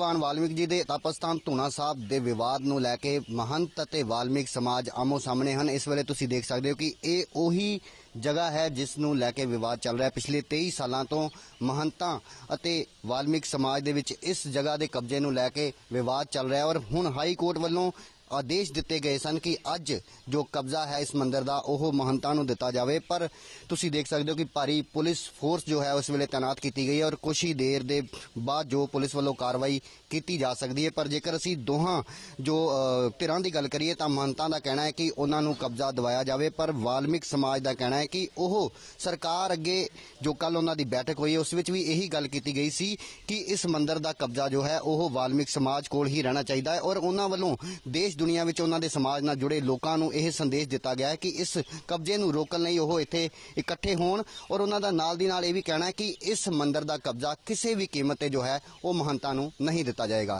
ਭਗਵਾਨ ਵਾਲਮੀਕ ਜੀ ਦੇ ਤਪਸਥਾਨ ਧੂਣਾ ਸਾਹਿਬ ਦੇ ਵਿਵਾਦ ਨੂੰ ਲੈ ਕੇ ਮਹੰਤ ਅਤੇ ਵਾਲਮੀਕ ਸਮਾਜ ਆਮੋ ਸਾਹਮਣੇ ਹਨ। ਇਸ ਵੇਲੇ ਤੁਸੀਂ ਦੇਖ ਸਕਦੇ ਹੋ ਕਿ ਇਹ ਉਹੀ ਜਗ੍ਹਾ ਹੈ ਜਿਸ ਨੂੰ ਲੈ ਕੇ ਵਿਵਾਦ ਚੱਲ ਰਿਹਾ ਪਿਛਲੇ 23 ਸਾਲਾਂ ਤੋਂ ਮਹੰਤਾਂ ਅਤੇ ਵਾਲਮੀਕ ਸਮਾਜ ਦੇ ਵਿੱਚ ਇਸ ਜਗ੍ਹਾ ਦੇ ਕਬਜ਼ੇ ਨੂੰ ਲੈ ਕੇ ਵਿਵਾਦ ਚੱਲ ਰਿਹਾ ਔਰ ਹੁਣ ਹਾਈ ਕੋਰਟ ਵੱਲੋਂ ਆਦੇਸ਼ ਦਿੱਤੇ ਗਏ ਸਨ ਕਿ ਅੱਜ ਜੋ ਕਬਜ਼ਾ ਹੈ ਇਸ ਮੰਦਿਰ ਦਾ, ਉਹ ਮਹੰਤਾਂ ਨੂੰ ਦਿੱਤਾ ਜਾਵੇ। ਪਰ ਤੁਸੀਂ ਦੇਖ ਸਕਦੇ ਹੋ ਕਿ ਭਾਰੀ ਪੁਲਿਸ ਫੋਰਸ ਜੋ ਹੈ ਉਸ ਵੇਲੇ ਤਾਇਨਾਤ ਕੀਤੀ ਗਈ ਹੈ ਔਰ ਕੁਝ ਹੀ ਦੇਰ ਦੇ ਬਾਅਦ ਜੋ ਪੁਲਿਸ ਵੱਲੋਂ ਕਾਰਵਾਈ ਕੀਤੀ ਜਾ ਸਕਦੀ ਹੈ। ਪਰ ਜੇਕਰ ਅਸੀਂ ਦੋਹਾਂ ਜੋ ਧਿਰਾਂ ਦੀ ਗੱਲ ਕਰੀਏ ਤਾਂ ਮਹੰਤਾਂ ਦਾ ਕਹਿਣਾ ਹੈ ਕਿ ਉਹਨਾਂ ਨੂੰ ਕਬਜ਼ਾ ਦਿਵਾਇਆ ਜਾਵੇ। ਪਰ ਵਾਲਮਿਕ ਸਮਾਜ ਦਾ ਕਹਿਣਾ ਹੈ ਕਿ ਉਹ ਸਰਕਾਰ ਅੱਗੇ ਜੋ ਕੱਲ ਉਹਨਾਂ ਦੀ ਬੈਠਕ ਹੋਈ ਉਸ ਵਿੱਚ ਵੀ ਇਹੀ ਗੱਲ ਕੀਤੀ ਗਈ ਸੀ ਕਿ ਇਸ ਮੰਦਿਰ ਦਾ ਕਬਜ਼ਾ ਜੋ ਹੈ, ਉਹ ਵਾਲਮਿਕ ਸਮਾਜ ਕੋਲ ਹੀ ਰਹਿਣਾ ਚਾਹੀਦਾ ਹੈ ਔਰ ਉਹਨਾਂ ਵੱਲੋਂ ਦੇਸ਼ ਦੁਨੀਆ ਵਿੱਚ ਉਹਨਾਂ ਦੇ ਸਮਾਜ ਨਾਲ ਜੁੜੇ ਲੋਕਾਂ ਨੂੰ ਇਹ ਸੰਦੇਸ਼ ਦਿੱਤਾ ਗਿਆ ਹੈ ਕਿ ਇਸ ਕਬਜ਼ੇ ਨੂੰ ਰੋਕਣ ਲਈ ਉਹ ਇੱਥੇ ਇਕੱਠੇ ਹੋਣ ਔਰ ਉਹਨਾਂ ਦਾ ਨਾਲ ਦੀ ਨਾਲ ਇਹ ਵੀ ਕਹਿਣਾ ਹੈ ਕਿ ਇਸ ਮੰਦਿਰ ਦਾ ਕਬਜ਼ਾ ਕਿਸੇ ਵੀ ਕੀਮਤ ਤੇ ਜੋ ਹੈ ਉਹ ਮਹੰਤਾਂ ਨੂੰ ਨਹੀਂ ਦਿੱਤਾ ਜਾਏਗਾ।